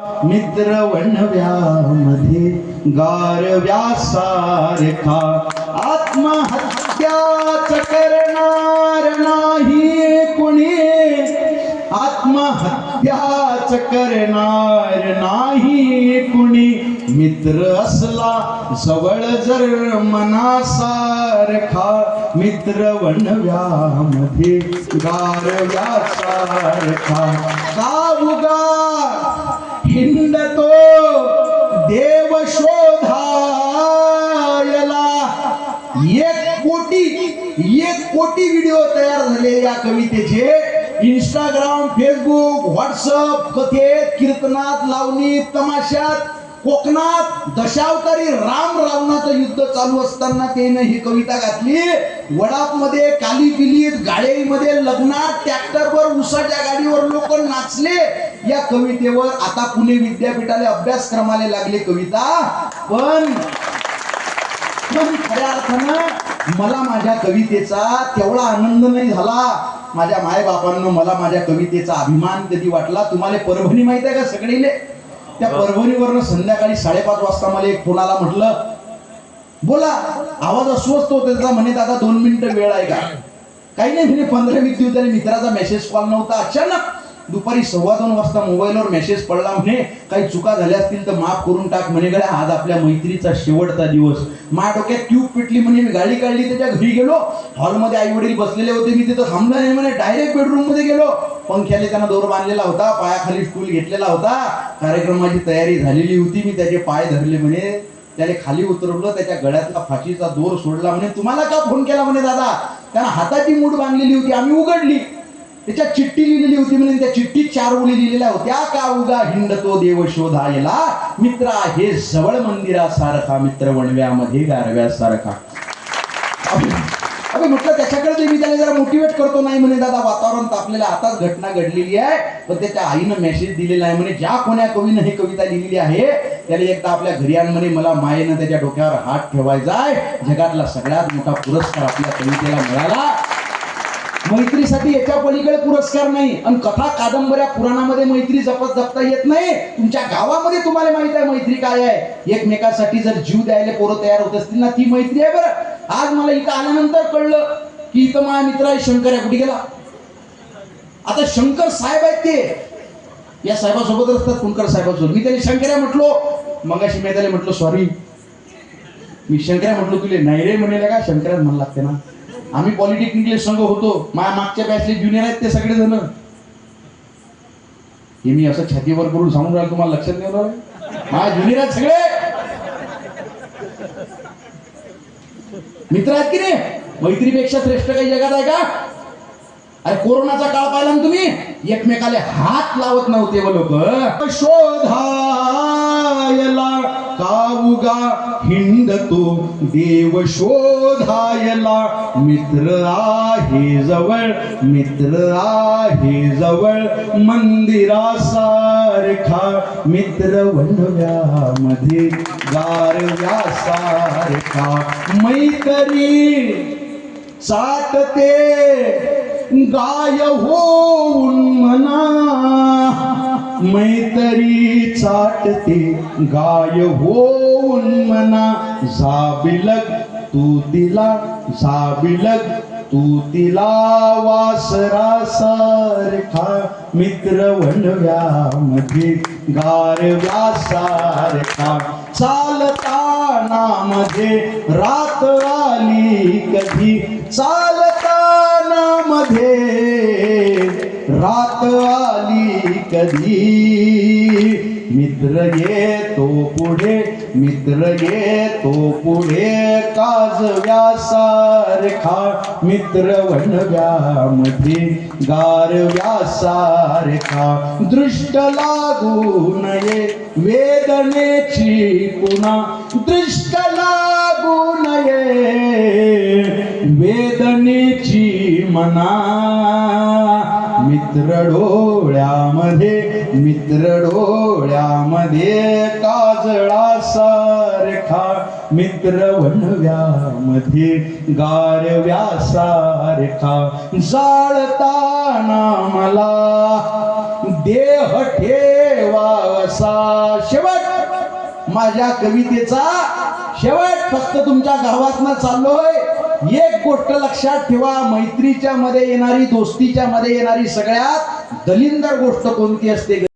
मित्रवणव्यामध्ये गारव्यासारखा आत्महत्याच करणार नाही कुणी. आत्महत्याच करणार नाही कुणी. मित्र असला जवळ जर मनासारखा मित्र वणव्यामध्ये गारव्यासारखा का उगा हिंडतो देव शोधायला. एक कोटी एक कोटी व्हिडिओ तयार झाले या कवितेचे. इंस्टाग्राम फेसबुक व्हॉट्सअप कथेत कीर्तनात लावणी तमाशात कोकणात दशावतारी राम युद्ध चालू असताना त्यानं ही कविता घातली वडापमध्ये काली पिलीत गाड्यामध्ये लग्नात ट्रॅक्टरवर उसाच्या गाडीवर लोक नाचले. या कवितेवर आता पुणे विद्यापीठाला अभ्यासक्रमाला लागले कविता. पण पण खऱ्या अर्थानं मला माझ्या कवितेचा तेवढा आनंद नाही झाला. माझ्या मायबापांना मला माझ्या कवितेचा अभिमान कधी वाटला? तुम्हाला परभणी माहीत आहे का सगळीले? त्या परभणीवरनं संध्याकाळी साडेपाच वाजता मला एक आला म्हटलं बोला आवाज अस्वस्थ होते त्याचा म्हणे दादा दोन मिनिटं वेळ आहे का? काही नाही म्हणे पंधरा वीस दिवस मित्राचा मेसेज कॉल नव्हता. अचानक दुपारी सव्वा दोन वाजता मोबाईलवर मेसेज पडला म्हणे काही चुका झाल्या असतील तर माफ करून टाक म्हणे गड्या आज आपल्या मैत्रीचा शेवटचा दिवस. माझ्या डोक्यात ट्यूब पिटली म्हणे मी गाडी काढली त्याच्या घरी गेलो. हॉलमध्ये आई वडील बसलेले होते मी तिथं थांबलं नाही म्हणे डायरेक्ट बेडरूममध्ये गेलो. पंख्याने त्यांना दोर बांधलेला होता पायाखाली स्टूल घेतलेला होता. कार्यक्रमाची तयारी झालेली होती मी त्याचे पाय धरले म्हणे. त्याने खाली उतरवलं त्याच्या गळ्यातला फाशीचा दोर सोडला म्हणे तुम्हाला का फोन केला म्हणे दादा? त्यानं हाताची मूठ बांधलेली होती आम्ही उघडली. त्याच्यात चिठ्ठी लिहिलेली होती म्हणे त्या चिठ्ठीत चार ओळी लिहिलेल्या होत्या का उगा हिंडतो देव शोधायला? मित्र आहे जवळ मंदिरासारखा मित्र वणव्यामध्ये गारव्यासारखा. अभि म्हटलं त्याच्याकडे ते मी त्याला जरा मोटिवेट करतो नाही म्हणे दादा. वातावरण तापलेलं आताच घटना घडलेली आहे पण त्याच्या आईनं मेसेज दिलेला आहे म्हणे ज्या कोण्या कवीनं ही कविता लिहिलेली आहे त्याला एकदा आपल्या घरी आण म्हणे मला मायेनं त्याच्या डोक्यावर हात ठेवायचा आहे. जगातला सगळ्यात मोठा पुरस्कार आपल्या कवितेला मिळाला. मैत्रीसाठी याच्या पलीकडे पुरस्कार नाही आणि कथा कादंबऱ्या पुराणामध्ये मैत्री जपत जपता येत नाही. तुमच्या गावामध्ये तुम्हाला माहीत आहे मैत्री काय आहे. एकमेकासाठी जर जीव द्यायला पोरं तयार होत असतील ना ती मैत्री आहे बरं. आज मला इथं आल्यानंतर कळलं की इथं माझा मित्र आहे शंकर आहे. कुठे गेला? आता शंकर साहेब आहेत ते. या साहेबासोबत असतात कुणकर साहेबासोबत. मी त्याने शंकर्या म्हटलो मगाशी मी त्याला म्हटलं सॉरी मी शंकरा म्हटलो तुले नाही रे म्हणेल का? शंकरात म्हणा लागते ना. आम्ही पॉलिटेक्निकले संघ होतो. माझ्या मागच्या बॅचले ज्युनियर आहेत ते सगळे जण हे मी असं छातीवर करून सांगून राहिलो तुम्हाला लक्षात नाही राहिलं माझ्या ज्युनियर आहेत सगळे. मित्र आहेत की नाही? मैत्रीपेक्षा श्रेष्ठ काही जगात आहे का? अरे कोरोनाचा काळ पाहिला ना तुम्ही? एकमेकाला हात लावत नव्हते व लोक. शोधायला काऊगा हिंडतो देव शोधायला मित्र आहे जवळ मित्र आहे जवळ मंदिरासारखा मित्र वनव्यामध्ये गारव्यासारखा मैत्री साठते गाय होऊन म्हणा मैतरी चाटते गाय होऊन म्हणा जाबिलग तू तिला जाबिलग तू तिला वासरासारखा मित्र वणव्यामध्ये गारव्यासारखा चालताना मध्ये रात आली कधी? चाल कधी? मित्र येतो पुढे मित्र येतो पुढे काजव्या सारखा मित्र वणव्यामध्ये गारव्यासारखा दृष्ट लागू नये वेदनेची पुन्हा दृष्ट लागू नये वेदनेची मना मित्र डोळ्यामध्ये मित्र डोळ्यामध्ये काजळासारखा मित्र वनव्यामध्ये गारव्या सारखा जाळताना मला देह ठेवासा शेवट माझ्या कवितेचा शेवट फक्त तुमच्या गावातनं चाललोय. एक गोष्ट लक्षात ठेवा मैत्रीच्या मध्ये येणारी दोस्तीच्या मध्ये येणारी सगळ्यात दलिंदर गोष्ट कोणती असते?